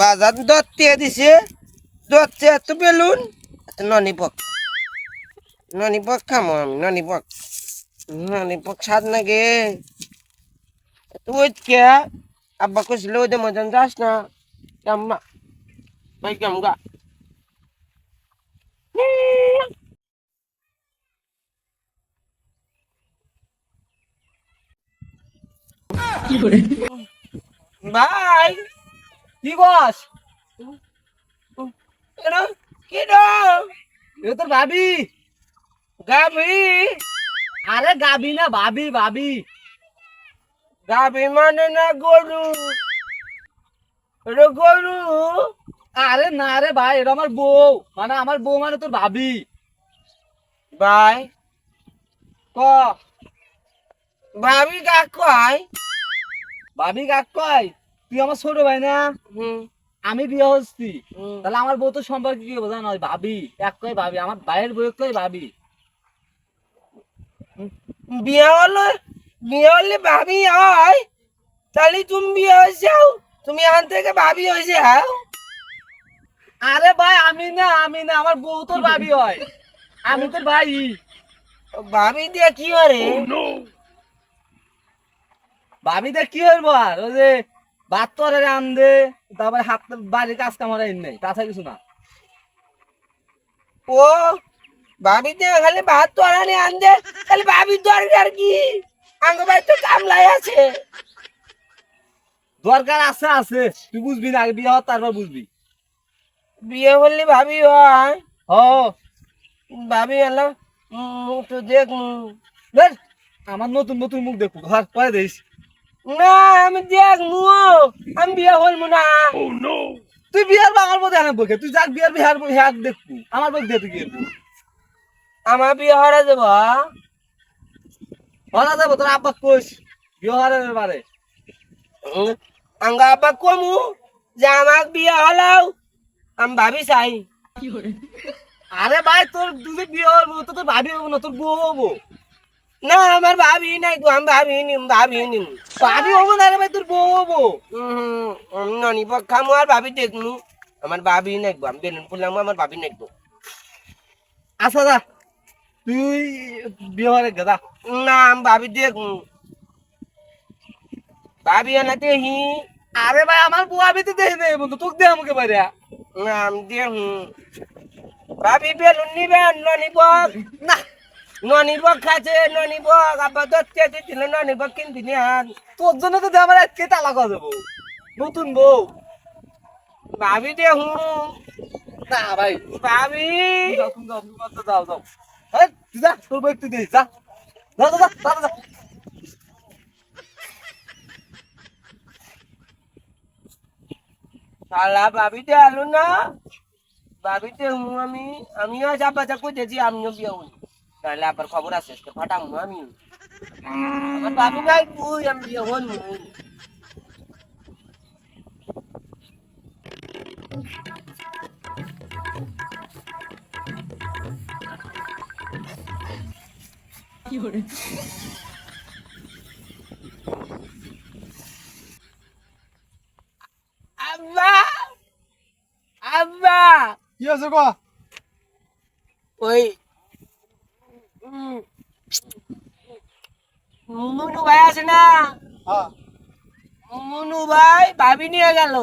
বাজার দত্তে দিছে। দত্তে এত বেলুন। ননিপক ননিপক খামো আমি ননিপক ননিপক স্বাদ নাগে তুই কে আব্বা কইছিল ওই মতন যাস না কেমন ভাই কেমন গা ভাই কি বস এটা কি রে এ তোর ভাবি গাবি আরে গাবি না ভাবি ভাবি গাবি মানে না গরু? এটা গরু? আরে না রে ভাই এটা আমার বউ। মানে আমার বউ মানে তোর ভাবি। ভাই? ক? ভাবি গা কয়? ভাবি কাক কয়? তুই আমার ছোট ভাই না? আমি বিয়ে হচ্ছি। তাহলে আমার বউ তো সম্পর্কে কি বোঝা নয় ভাবি। এক কয় ভাবি। আমার ভাইয়ের বউ কয় ভাবি। বিয়ে হলো? বিয়ে হলে ভাবি হয় তাহলে তুমি বিয়ে হয়েছে তুমি এখান থেকে ভাবি হয়েছে হাও আরে ভাই আমি না আমি না আমার বউ তোর ভাবি হয়। আমি তোর ভাই। ভাবি দিয়ে কি করে ভাবি দেখ কি হইব আর? ওই যে ভাত তো আরে রান্ধে তারপরে হাত বাড়ির কাজ কামার নেই তাছাড়া কিছু না। ও ভাবি দিয়ে খালি ভাত তো আনি আনতে খালি ভাবি দরকার কি? আঙ্গ ভাই তো কামলাই আছে। দরকার আছে আছে। তুই বুঝবি না আগে বিয়ে হওয়ার তারপর বুঝবি। বিয়ে হলে ভাবি হয়। ও ভাবি এলো মুখ তো দেখ আমার নতুন নতুন মুখ দেখব ঘর পরে দিস না আমি দেখ মু আমি বিয়ে হলমু না। তুই বিয়ার বা আমার মধ্যে আনব কে? তুই যাক বিয়ার বিহার হ্যাঁ দেখব। আমার তুই কি? আমার বিয়ে হরা যাব হরা যাব, তোর আব্বা বিয়ে হওয়ার বারে। আঙ্গা আব্বা কমু, যে আমার বিয়ে হলাও, আমি ভাবি চাই। আরে ভাই, তোর দুধে বিয়ে হব তো তোর ভাবি হব না, তোর বউ হব না, আমার ভাবি নাই গো, আমি ভাবি নিম ভাবি নিম ভাবি হব না রে ভাই, তোর বউ হব ননি পক্ষামু আর ভাবি দেখনু আমার ভাবি নাই আমি বেলুন ফুলাম আমার ভাবি গো। আচ্ছা যা। তুই বিয়ে হওয়ার না আমি ভাবি দেখনু ভাবি এনাতে হি আরে ভাই আমার বউ আমি তো দেখে নেই বন্ধু তোকে দেখ আমাকে বাইরে। না আমি ভাবি বেলুন নিবেন ননি পক না ননি পক খাচ্ছে আব্বা দত্তে দিছিল ননি পক কিনতি নিয়ান তোর জন্য তো দে আমার আজকে তালাক হয়ে যাব। নতুন বউ। ভাবি দেখু। না ভাই। ভাবি। যাও তুমি যা, তোর বউ একটু দে যা। যা আলু না? ভাবিতে হুঁ আমি, আমিও যা বাজা কইতেছি আমিও বিয়ে হই তাহলে আবার খবর আছে ফাটাম আমি আমার বাবু ভাই তুই, আমি বিয়ে হন আব্বা! আব্বা! কি আছে কো ওই মুনু ভাই আছে না? হ্যাঁ। মুনু ভাই ভাবি নিয়ে গেল।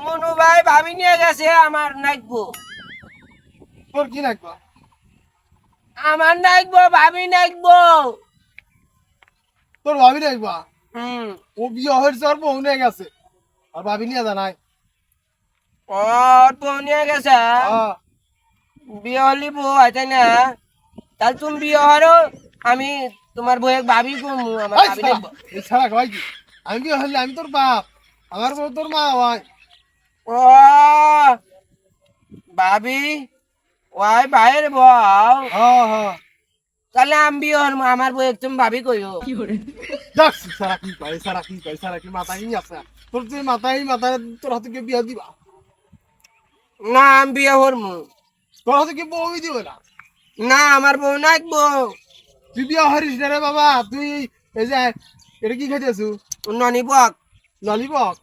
মুনু ভাই ভাবি নিয়ে গেছে আমার নাকবো তোর কি রাখবা আমার নাকবো ভাবি নাকবো। তোর ভাবি হুম। ও বিয়ে হয়েছে আর বউ নিয়ে গেছে? আর ভাবি নিয়ে জানাই ও তো নিয়ে গেছে। হ্যাঁ। বিয়ে হলি বউ আছে না? তাহলে তুমি বিয়ে হরো আমি তোমার বউয়ের ভাবি কমু আমার ভাবি নাকবো কয় কি? আমি বিয়ে হলে আমি তোর বাপ? আমার বউ তোর মা হয়। ও ভাবি। ওই ভাইয়ের বউ। হ্যাঁ হ্যাঁ। তাহলে আমি বিয়ে আমার বউ একদম ভাবি কইও যাক সারা কি কয় সারা কি কয় সারা কি মাথায় আছে। তোর যে মাথায় মাথায় তোর হাতে কে বিয়া দিবা? না আমি বিয়ে হরমু তোর হাতে কি বউই দিবে না? না আমার বউ নাকবো। তুই বিয়া হারিস না রে বাবা তুই এই যে এটা কি খাইতেছু ননি বক ললিপপ?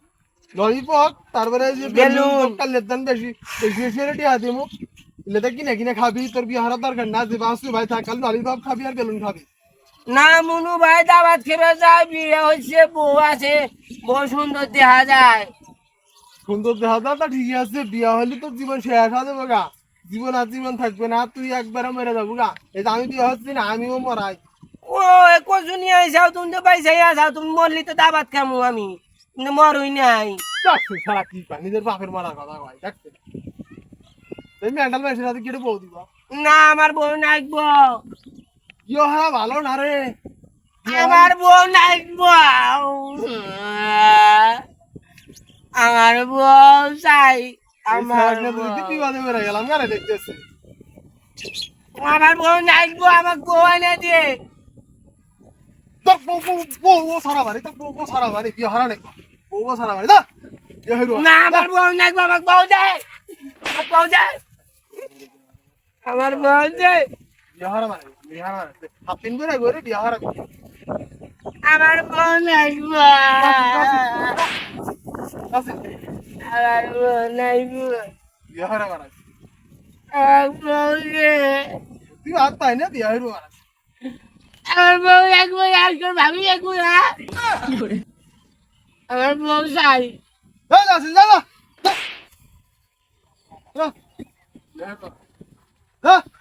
ললিপপ? তারপরে যে বেলুন। কালের দাম বেশি বেশি বেশি রেটে আছে মুখ লেদা কিনে কিনে খাবি তোর বিয়ে হারার দরকার না যে বাসু ভাই থাক খালি ললিপপ খাবি আর বেলুন খাবি না মুনু ভাই যায় বিয়ে বউ আছে বউ সুন্দর দেখা যায় সুন্দর দেখা যায় তা ঠিকই আছে বিয়া হলে তোর জীবন শেষ হয়ে যাবে গা জীবন আর জীবন থাকবে না তুই একবারে মেরে যাব গা এই আমি বিয়ে হচ্ছি না আমিও মরাই ও কচু নিয়ে আইসাও তুমি তো পাইসাই আসাও তুমি মরলি তো দাবাত খামু আমি মরুই নাই সারা কি বাপের মারা কথা ভাই এই মেন্টাল মেশিন হাতে কেটে বউ দিবা। না আমার বউ নাকবো ইয়ো হ্যাঁ ভালো না রে। আমার বউ নাকবো আমার বউ চাই আমার বউ। বিবাদে মেরে গেলাম গাড়ি দেখতেছে। আমার বউ নাকবো আমার বউ এনে দিয়ে তোর বউ বউ বউ বউ সারা বাড়ি তোর বউ বউ সারা বাড়ি বিয়ে হারা নেই বউ বউ সারা বাড়ি বিয়ে হইল না আমার বউ নাকবো আমার বউ দেয় আমার বউ দেয় আমার হারা আমার নাকবো আছে আমার হারা মানে আমার বউ নাকবো আর কেউ ভাবি নাকবো না। আমার বউ চাই। যা। যা। যা যা যা যা